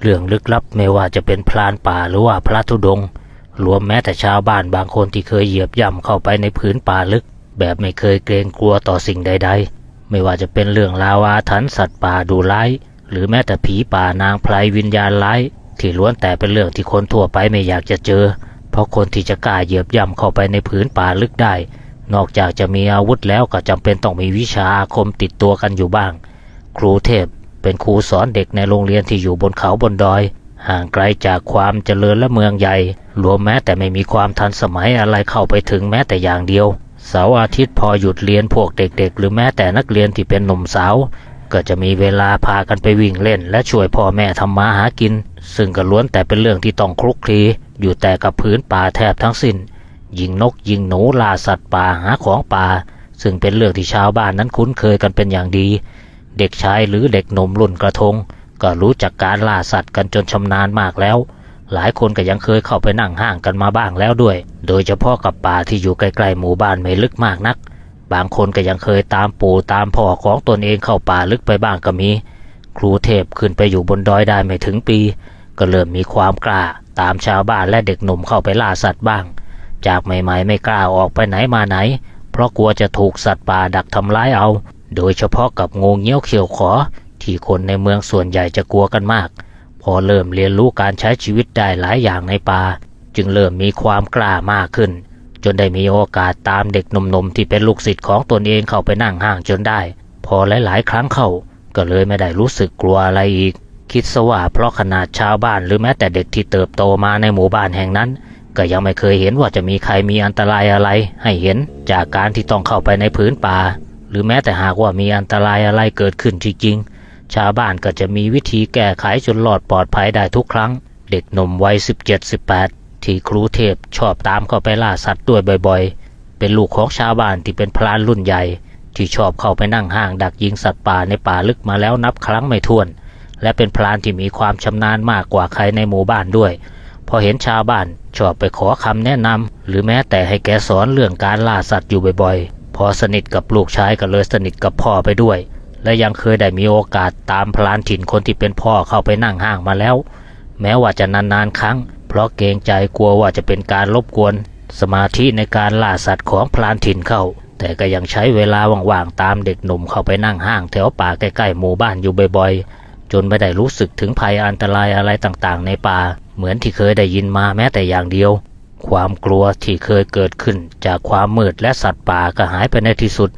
เรื่องลึกลับไม่ว่าจะเป็นพรานป่าหรือว่าพระธุดงค์รวมแม้แต่ชาวบ้านบางคนที่เคยเหยียบย่ำเข้าไปในผืนป่าลึก แบบไม่เคยเกรงกลัวต่อสิ่งใด ๆ ไม่ว่าจะเป็นเรื่องลาวาถันสัตว์ป่าดูร้าย หรือแม้แต่ผีป่านางไพรวิญญาณร้าย ที่ล้วนแต่เป็นเรื่องที่คนทั่วไปไม่อยากจะเจอ เพราะคนที่จะกล้าเหยียบย่ำเข้าไปในผืนป่าลึกได้ นอกจากจะมีอาวุธแล้วก็จำเป็นต้องมีวิชาอาคมติดตัวกันอยู่บ้าง ครูเทพ เป็นครูสอนเด็กในโรงเรียนที่อยู่บนเขาบนดอย ห่างไกลจากความเจริญและเมืองใหญ่ รวมแม้แต่ไม่มีความทันสมัยอะไรเข้าไปถึงแม้แต่อย่างเดียว เสาร์อาทิตย์พอหยุดเรียนพวกเด็กๆ หรือแม้แต่นักเรียนที่เป็นหนุ่มสาว ก็จะมีเวลาพากันไปวิ่งเล่น และช่วยพ่อแม่ทำมาหากิน ซึ่งก็ล้วนแต่เป็นเรื่องที่ต้องคลุกคลีอยู่แต่กับพื้นป่าแทบทั้งสิ้น ยิงนกยิงหนูล่าสัตว์ป่าหาของป่า ซึ่งเป็นเรื่องที่ชาวบ้านนั้นคุ้นเคยกันเป็นอย่างดี เด็กชายหรือเด็กหนุ่มรุ่นกระทง ก็รู้จักการล่าสัตว์กันจนชำนาญมากแล้ว หลายคนก็ยังเคยเข้าไปนั่งห้างกันมาบ้างแล้วด้วย โดยเฉพาะกับป่าที่อยู่ใกล้ๆหมู่บ้านไม่ลึกมากนัก บางคนก็ยังเคยตามปู่ตามพ่อของตนเองเข้าป่าลึกไปบ้างก็มี ครูเทพขึ้นไปอยู่บนดอยได้ไม่ถึงปี ก็เริ่มมีความกล้าตามชาวบ้านและเด็กหนุ่มเข้าไปล่าสัตว์บ้าง จากใหม่ๆไม่กล้าออกไปไหนมาไหน เพราะกลัวจะถูกสัตว์ป่าดักทำร้ายเอา โดยเฉพาะกับงูเงี้ยวเขียวขอที่คนในเมืองส่วนใหญ่จะกลัวกันมาก พอเริ่มเรียนรู้การใช้ชีวิตได้หลายอย่างในป่า จึงเริ่มมีความกล้ามากขึ้น จนได้มีโอกาสตามเด็กหนุ่มๆที่เป็นลูกศิษย์ของตนเองเข้าไปนั่งห้างจนได้ พอหลายๆ ครั้งเข้า ก็เลยไม่ได้รู้สึกกลัวอะไรอีก คิดซะว่าเพราะขนาดชาวบ้านหรือแม้แต่เด็กที่เติบโตมาในหมู่บ้านแห่งนั้น ก็ยังไม่เคยเห็นว่าจะมีใครมีอันตรายอะไร ให้เห็นจากการที่ต้องเข้าไปในผืนป่า หรือแม้แต่หากว่ามีอันตรายอะไรเกิดขึ้นจริงๆชาวบ้านก็จะมีวิธีแก้ไขจนหลอดปลอดภัยได้ทุกครั้ง เด็กหนุ่มวัย 17-18 ที่ครูเทพชอบตามเข้าไปล่าสัตว์ด้วยบ่อยๆ เป็นลูกของชาวบ้านที่เป็นพลานรุ่นใหญ่ ที่ชอบเข้าไปนั่งห้างดักยิงสัตว์ป่าในป่าลึกมาแล้วนับครั้งไม่ถ้วน และเป็นพลานที่มีความชำนาญมากกว่าใครในหมู่บ้านด้วยพอเห็นชาวบ้านชอบไปขอคำแนะนำหรือแม้แต่ให้แกสอนเรื่องการล่าสัตว์อยู่บ่อยๆ พอสนิทกับลูกชายก็เลยสนิทกับพ่อไปด้วย และยังเคยได้มีโอกาสตามพลานถิ่นคนที่เป็นพ่อเข้าไปนั่งห้างมาแล้ว แม้ว่าจะนานๆครั้ง เพราะเกรงใจกลัวว่าจะเป็นการรบกวน สมาธิในการล่าสัตว์ของพลานถิ่นเข้า แต่ก็ยังใช้เวลาว่างๆตามเด็กหนุ่มเข้าไปนั่งห้างแถวป่าใกล้ๆหมู่บ้านอยู่บ่อยๆ จนไม่ได้รู้สึกถึงภัยอันตรายอะไรต่างๆ ในป่า เหมือนที่เคยได้ยินมาแม้แต่อย่างเดียว ความกลัวที่เคยเกิดขึ้นจากความมืดและสัตว์ป่าก็หายไปในที่สุด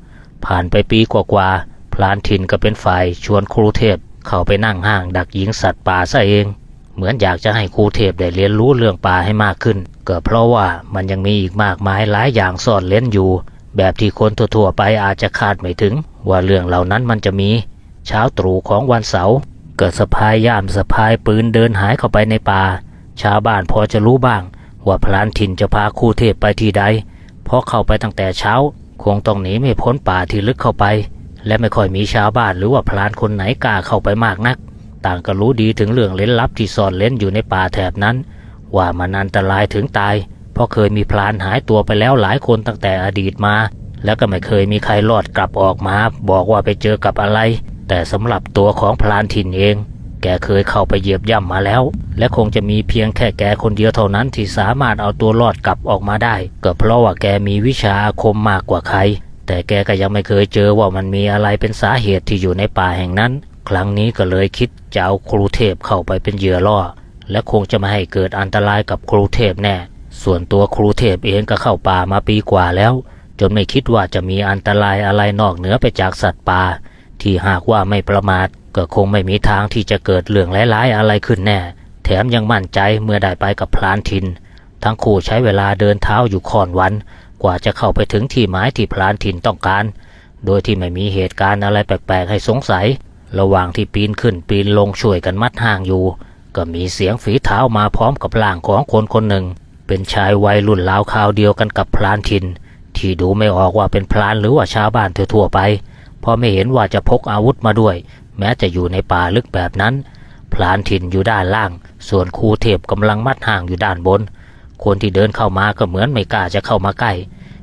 ผ่านไปปีกว่าๆพลานถิ่นก็เป็นฝ่ายชวนครูเทพเข้าไปนั่งห้างดักยิงสัตว์ป่าซะเอง เหมือนอยากจะให้ครูเทพได้เรียนรู้เรื่องป่าให้มากขึ้น ก็เพราะว่ามันยังมีอีกมากมายหลายอย่างซ่อนเล้นอยู่ แบบที่คนทั่วๆไปอาจจะคาดไม่ถึง ว่าเรื่องเหล่านั้นมันจะมี เช้าตรู่ของวันเสาร์เกิดสะพายย่ามสะพายปืนเดินหายเข้าไปในป่า ชาวบ้านพอจะรู้บ้าง ว่าพลานถิ่นจะพาครูเทพไปที่ใด เพราะเข้าไปตั้งแต่เช้า คงต้องหนีไม่พ้นป่าที่ลึกเข้าไป และไม่ค่อยมีชาวบ้านหรือว่าพลานคนไหนกล้าเข้าไปมากนัก ต่างก็รู้ดีถึงเรื่องเล้นลับที่ซ่อนเล้นอยู่ในป่าแถบนั้น ว่ามันอันตรายถึงตาย เพราะเคยมีพลานหายตัวไปแล้วหลายคนตั้งแต่อดีตมา แล้วก็ไม่เคยมีใครรอดกลับออกมา บอกว่าไปเจอกับอะไร แต่สำหรับตัวของพลานถิ่นเอง แกเคยเข้าไปเหยียบย่ำมาแล้ว และคงจะมีเพียงแค่แกคนเดียวเท่านั้นที่สามารถเอาตัวรอดกลับออกมาได้ ก็เพราะว่าแกมีวิชาอาคมมากกว่าใคร แต่แกก็ยังไม่เคยเจอว่ามันมีอะไรเป็นสาเหตุที่อยู่ในป่าแห่งนั้น ครั้งนี้ก็เลยคิดจะเอาครูเทพเข้าไปเป็นเหยื่อล่อ และคงจะไม่ให้เกิดอันตรายกับครูเทพแน่ ส่วนตัวครูเทพเองก็เข้าป่ามาปีกว่าแล้ว จนไม่คิดว่าจะมีอันตรายอะไรนอกเหนือไปจากสัตว์ป่าที่หากว่าไม่ประมาท ก็คงไม่มีทางที่จะเกิดเรื่องร้ายๆอะไรขึ้นแน่ แถมยังมั่นใจเมื่อได้ไปกับพลานทิน ทั้งคู่ใช้เวลาเดินเท้าอยู่ค่อนวัน กว่าจะเข้าไปถึงที่หมายที่พลานทินต้องการ โดยที่ไม่มีเหตุการณ์อะไรแปลกๆให้สงสัย ระหว่างที่ปีนขึ้นปีนลงช่วยกันมัดห่างอยู่ ก็มีเสียงฝีเท้ามาพร้อมกับร่างของคนคนหนึ่ง เป็นชายวัยรุ่นราวคราวเดียวกันกับพลานทิน ที่ดูไม่ออกว่าเป็นพลานหรือว่าชาวบ้านทั่วๆไปเพราะไม่เห็นว่าจะพกอาวุธมาด้วย แม้จะอยู่ในป่าลึกแบบนั้น พลานถิ่นอยู่ด้านล่าง ส่วนครูเทพกำลังมัดห่างอยู่ด้านบน คนที่เดินเข้ามาก็เหมือนไม่กล้าจะเข้ามาใกล้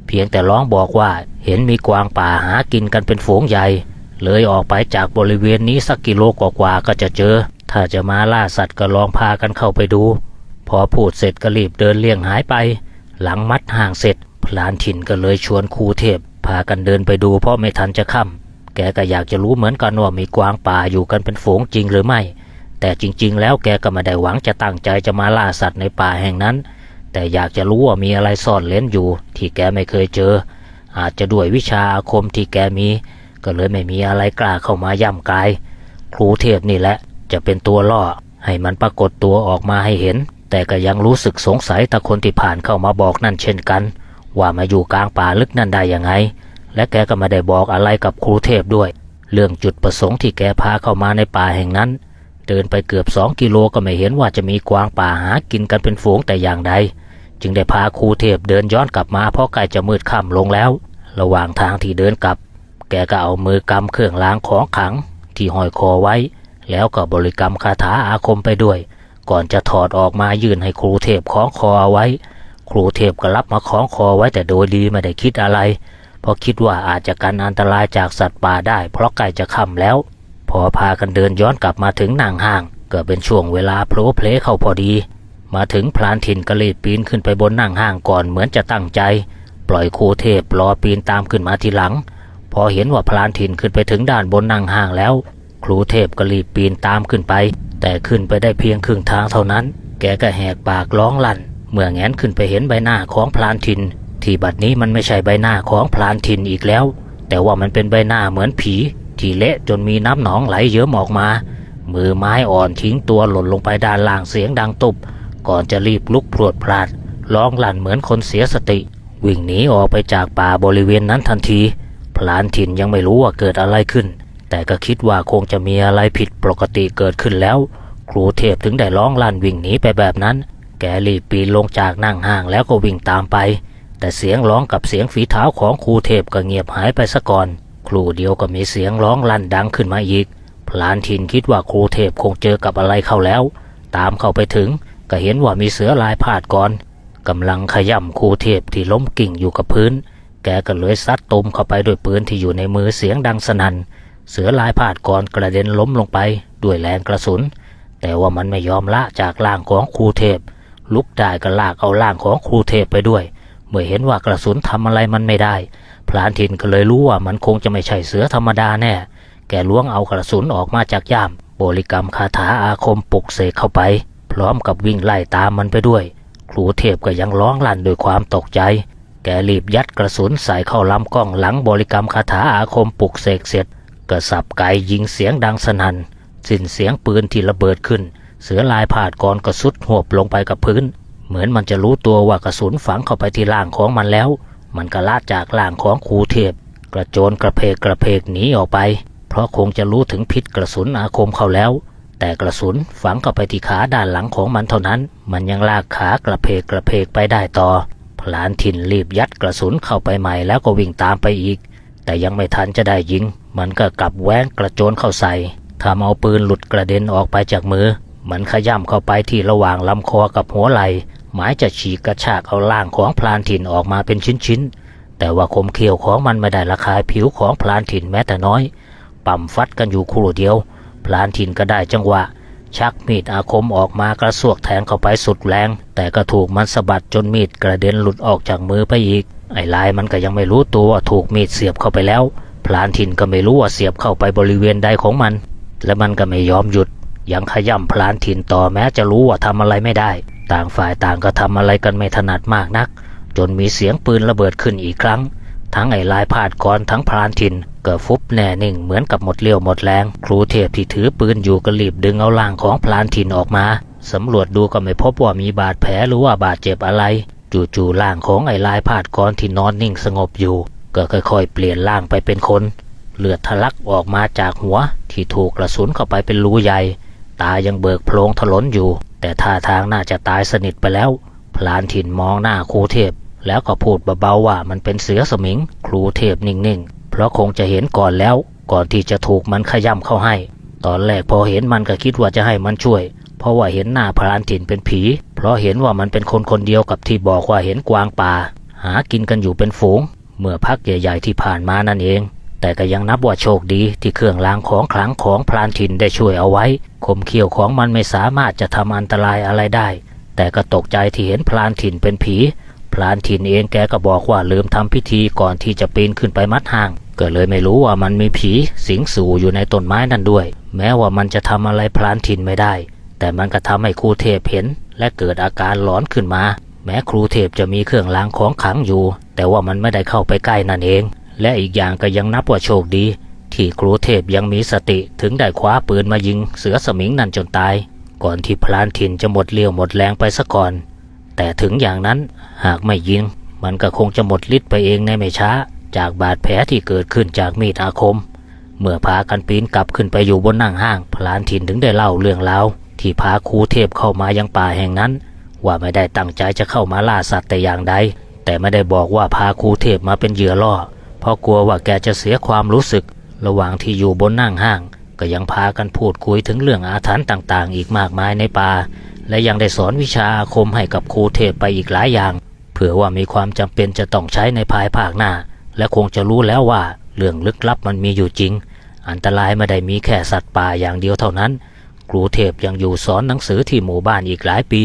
เพียงแต่ร้องบอกว่าเห็นมีกวางป่าหากินกันเป็นฝูงใหญ่ เลยออกไปจากบริเวณนี้สักกิโลกว่าๆก็จะเจอ ถ้าจะมาล่าสัตว์ก็ลองพากันเข้าไปดู พอพูดเสร็จก็รีบเดินเลี่ยงหายไป หลังมัดห่างเสร็จ พลานถิ่นก็เลยชวนครูเทพพากันเดินไปดูเพราะไม่ทันจะค่ำ แกก็อยากจะรู้เหมือนกันว่ามีกวางป่าอยู่กันเป็นฝูงจริงหรือไม่ แต่จริง ๆ แล้วแกก็ไม่ได้หวังจะตั้งใจจะมาล่าสัตว์ในป่าแห่งนั้น แต่อยากจะรู้ว่ามีอะไรซ่อนเล้นอยู่ ที่แกไม่เคยเจอ อาจจะด้วยวิชาอาคมที่แกมี ก็เลยไม่มีอะไรกล้าเข้ามาย่ำกาย ครูเทพนี่แหละ จะเป็นตัวล่อ ให้มันปรากฏตัวออกมาให้เห็น แต่ก็ยังรู้สึกสงสัยแต่คนที่ผ่านเข้ามาบอกนั่นเช่นกัน ว่ามาอยู่กลางป่าลึกนั่นได้ยังไง และแกก็ไม่ได้บอกอะไรกับครูเทพด้วย เรื่องจุดประสงค์ที่แกพาเข้ามาในป่าแห่งนั้น เดินไปเกือบสองกิโลก็ไม่เห็นว่าจะมีกวางป่าหากินกันเป็นฝูงแต่อย่างใด จึงได้พาครูเทพเดินย้อนกลับมาเพราะใกล้จะมืดค่ำลงแล้ว ระหว่างทางที่เดินกลับ แกก็เอามือกำเครื่องล้างของขังที่ห้อยคอไว้ แล้วก็บริกรรมคาถาอาคมไปด้วย ก่อนจะถอดออกมายื่นให้ครูเทพคล้องคอเอาไว้ ครูเทพก็รับมาคล้องคอไว้แต่โดยดีไม่ได้คิดอะไร ราะคิดว่าอาจจะกันอันตรายจากสัตว์ป่าได้ เพราะใกล้จะค่ำแล้ว พอพากันเดินย้อนกลับมาถึงนางห้างก็เป็นช่วงเวลาโผล่เพลเข้าพอดี มาถึงพลานถิ่นก็รีบปีนขึ้นไปบนนั่งห้างก่อนเหมือนจะตั้งใจ ปล่อยครูเทพรอปีนตามขึ้นมาทีหลัง พอเห็นว่าพลานถิ่นขึ้นไปถึงด้านบนนั่งห้างแล้ว ครูเทพก็รีปีนตามขึ้นไป แต่ขึ้นไปได้เพียงครึ่งทางเท่านั้น แกก็แหกปากร้องลั่นเมื่อแงนขึ้นไปเห็นใบหน้าของพลานถิ่น ที่บัดนี้มันไม่ใช่ใบหน้าของพลานถิ่นอีกแล้ว แต่ว่ามันเป็นใบหน้าเหมือนผี ที่เละจนมีน้ำหนองไหลเยิ้มออกมา มือไม้อ่อนทิ้งตัวหล่นลงไปด้านล่างเสียงดังตุบ ก่อนจะรีบลุกพรวดพลาดร้องลั่นเหมือนคนเสียสติ วิ่งหนีออกไปจากป่าบริเวณนั้นทันที พลานถิ่นยังไม่รู้ว่าเกิดอะไรขึ้น แต่ก็คิดว่าคงจะมีอะไรผิดปกติเกิดขึ้นแล้ว ครูเทพถึงได้ร้องลั่นวิ่งหนีไปแบบนั้น แกรีบปีนลงจากนั่งห้างแล้วก็วิ่งตามไป แต่เสียงร้องกับเสียงฝีเท้าของครูเทพก็เงียบหายไปซะก่อน ครูเดียวก็มีเสียงร้องลั่นดังขึ้นมาอีก พลานถิ่นคิดว่าครูเทพคงเจอกับอะไรเข้าแล้ว ตามเข้าไปถึงก็เห็นว่ามีเสือลายพาดก่อนกำลังขย่ำครูเทพที่ล้มกิ่งอยู่กับพื้น แกก็เลยซัดตุมเข้าไปด้วยปืนที่อยู่ในมือเสียงดังสนัน่น เสือลายพาดก่อนกระเด็นล้มลงไปด้วยแรงกระสุน แต่ว่ามันไม่ยอมละจากร่างของครูเทพ ลุกได้ก็ลากเอาร่างของครูเทพไปด้วย เมื่อเห็นว่ากระสุนทำอะไรมันไม่ได้ พลานถิ่นก็เลยรู้ว่ามันคงจะไม่ใช่เสือธรรมดาแน่ แกล้วงเอากระสุนออกมาจากย่าม บริกรรมคาถาอาคมปลุกเสกเข้าไป พร้อมกับวิ่งไล่ตามมันไปด้วย ครูเทพก็ยังร้องลั่นด้วยความตกใจ แกรีบยัดกระสุนใส่เข้าลำกล้องหลังบริกรรมคาถาอาคมปลุกเสกเสร็จก็สับไกยิงเสียงดังสนัน่นสิ้นเสียงปืนที่ระเบิดขึ้น เสือลายผาดกรก็สุดหวบลงไปกับพื้น เหมือนมันจะรู้ตัวว่ากระสุนฝังเข้าไปที่ร่างของมันแล้ว มันก็ลาดจากร่างของครูเทพ กระโจนกระเพกกระเพกหนีออกไป เพราะคงจะรู้ถึงพิษกระสุนอาคมเข้าแล้ว แต่กระสุนฝังเข้าไปที่ขาด้านหลังของมันเท่านั้น มันยังลากขากระเพกกระเพกไปได้ต่อ พลานถิ่นรีบยัดกระสุนเข้าไปใหม่แล้วก็วิ่งตามไปอีก แต่ยังไม่ทันจะได้ยิง มันก็กลับแหว้งกระโจนเข้าใส่ทำเอาปืนหลุดกระเด็นออกไปจากมือ มันขย่ำเข้าไปที่ระหว่างลำคอกับหัวไหล่ หมายจะฉีกกระชากเอาล่างของพลานถิ่นออกมาเป็นชิ้นๆ แต่ว่าคมเขี้ยวของมันไม่ได้ระคายผิวของพลานถิ่นแม้แต่น้อย ปั่มฟัดกันอยู่ครู่เดียว พลานถิ่นก็ได้จังหวะ ชักมีดอาคมออกมากระสวกแทงเข้าไปสุดแรง แต่ก็ถูกมันสะบัดจนมีดกระเด็นหลุดออกจากมือไปอีก ไอ้ลายมันก็ยังไม่รู้ตัวว่าถูกมีดเสียบเข้าไปแล้ว พลานถิ่นก็ไม่รู้ว่าเสียบเข้าไปบริเวณใดของมัน และมันก็ไม่ยอมหยุด ยังขย่ำพลานถิ่นต่อแม้จะรู้ว่าทำอะไรไม่ได้ ต่างฝ่ายต่างก็ทำอะไรกันไม่ถนัดมากนัก จนมีเสียงปืนระเบิดขึ้นอีกครั้ง ทั้งไอ้ลายพาดกรทั้งพลานถิ่นก็ฟุบแน่นิ่งเหมือนกับหมดเลี้ยวหมดแรง ครูเทพที่ถือปืนอยู่ก็รีบดึงเอาล่างของพลานถิ่นออกมาสำรวจดูก็ไม่พบว่ามีบาดแผลหรือว่าบาดเจ็บอะไร จู่ๆร่างของไอ้ลายพาดกรที่นอนนิ่งสงบอยู่ ก็ค่อยๆ เปลี่ยนร่างไปเป็นคน เลือดทะลักออกมาจากหัวที่ถูกกระสุนเข้าไปเป็นรูใหญ่ ตายังเบิกโพลงถลนอยู่ แต่ท่าทางน่าจะตายสนิทไปแล้ว พลานถิ่นมองหน้าครูเทพ แล้วก็พูดเบาๆว่ามันเป็นเสือสมิง ครูเทพนิ่งๆ เพราะคงจะเห็นก่อนแล้ว ก่อนที่จะถูกมันขย่ำเข้าให้ ตอนแรกพอเห็นมันก็คิดว่าจะให้มันช่วย เพราะว่าเห็นหน้าพลานถิ่นเป็นผี เพราะเห็นว่ามันเป็นคนคนเดียวกับที่บอกว่าเห็นกวางป่า หากินกันอยู่เป็นฝูง เมื่อพักใหญ่ ๆ ที่ผ่านมานั่นเอง แต่ก็ยังนับว่าโชคดีที่เครื่องรางของขลังของพรานถิ่นได้ช่วยเอาไว้ คมเขี้ยวของมันไม่สามารถจะทำอันตรายอะไรได้ แต่ก็ตกใจที่เห็นพรานถิ่นเป็นผี พรานถิ่นเองแกก็บอกว่าลืมทำพิธีก่อนที่จะปีนขึ้นไปมัดห่าง ก็เลยไม่รู้ว่ามันมีผีสิงสู่อยู่ในต้นไม้นั่นด้วย แม้ว่ามันจะทำอะไรพรานถิ่นไม่ได้ แต่มันก็ทำให้ครูเทพเห็น และเกิดอาการหลอนขึ้นมา แม้ครูเทพจะมีเครื่องรางของขลังอยู่ แต่ว่ามันไม่ได้เข้าไปใกล้นั่นเอง และอีกอย่างก็ยังนับว่าโชคดี ที่ครูเทพยังมีสติถึงได้คว้าปืนมายิงเสือสมิงนั่นจนตาย ก่อนที่พลานถิ่นจะหมดเลี้ยวหมดแรงไปซะก่อน แต่ถึงอย่างนั้นหากไม่ยิง มันก็คงจะหมดฤทธิ์ไปเองในไม่ช้า จากบาดแผลที่เกิดขึ้นจากมีดอาคม เมื่อพากันปีนกลับขึ้นไปอยู่บนนั่งห้าง พลานถิ่นถึงได้เล่าเรื่องราวที่พาครูเทพเข้ามายังป่าแห่งนั้น ว่าไม่ได้ตั้งใจจะเข้ามาล่าสัตว์แต่อย่างใดแต่ไม่ได้บอกว่าพาครูเทพมาเป็นเหยื่อล่อ ราะกลัวว่าแกจะเสียความรู้สึก ระหว่างที่อยู่บนนั่งห้าง ก็ยังพากันพูดคุยถึงเรื่องอาถรรพ์ต่างๆ อีกมากมายในป่า และยังได้สอนวิชาอาคมให้กับครูเทพไปอีกหลายอย่าง เผื่อว่ามีความจำเป็นจะต้องใช้ในภายภาคหน้า และคงจะรู้แล้วว่าเรื่องลึกลับมันมีอยู่จริง อันตรายไม่ได้มีแค่สัตว์ป่าอย่างเดียวเท่านั้น ครูเทพยังอยู่สอนหนังสือที่หมู่บ้านอีกหลายปี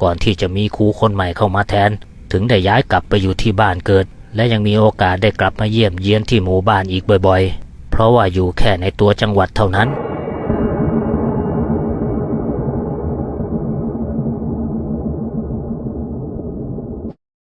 ก่อนที่จะมีครูคนใหม่เข้ามาแทน ถึงได้ย้ายกลับไปอยู่ที่บ้านเกิด และยังมีโอกาสได้กลับมาเยี่ยมเยียนที่หมู่บ้านอีกบ่อยๆ เพราะว่าอยู่แค่ในตัวจังหวัดเท่านั้น